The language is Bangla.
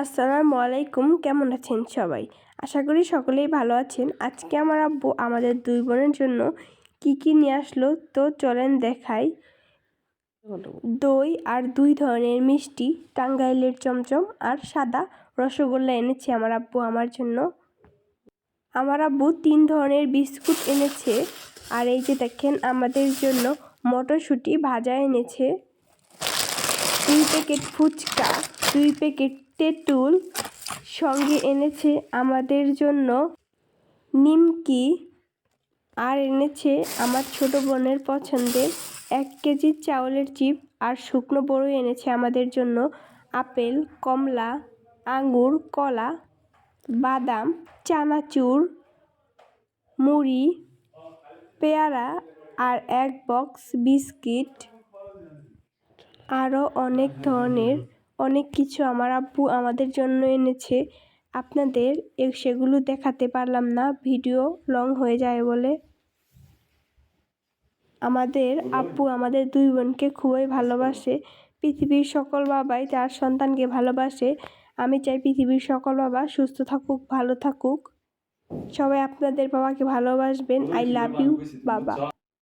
আসসালামু আলাইকুম, কেমন আছেন সবাই? আশা করি সকলেই ভালো আছেন। আজকে আমার আব্বু আমাদের দুই বোনের জন্য কি কি নিয়ে আসলো, তো চলেন দেখাই। দই আর দুই ধরনের মিষ্টি, টাঙ্গাইলের চমচম আর সাদা রসগোল্লা এনেছে আমার আব্বু আমার জন্য। আমার আব্বু তিন ধরনের বিস্কুট এনেছে আর এই যে দেখেন আমাদের জন্য মটরশুঁটি ভাজা এনেছে। দুই প্যাকেট ফুচকা, দুই প্যাকেট তেঁতুল সঙ্গে এনেছে আমাদের জন্য নিমকি আর এনেছে আমার ছোট বোনের পছন্দের এক কেজি চাউলের চিপ আর শুকনো বড়ই এনেছে আমাদের জন্য আপেল, কমলা, আঙ্গুর, কলা, বাদাম, চানাচুর, মুড়ি, পেয়ারা আর এক বক্স বিস্কিট। আরও অনেক ধরনের, অনেক কিছু আমার আব্বু আমাদের জন্য এনেছে। আপনাদের সেগুলো দেখাতে পারলাম না, ভিডিও লং হয়ে যায় বলে। আমাদের আব্বু আমাদের দুই বোনকে খুবই ভালোবাসে। পৃথিবীর সকল বাবাই তার সন্তানকে ভালোবাসে। আমি চাই পৃথিবীর সকল বাবা সুস্থ থাকুক, ভালো থাকুক। সবাই আপনাদের বাবাকে ভালোবাসবেন। আই লাভ ইউ বাবা।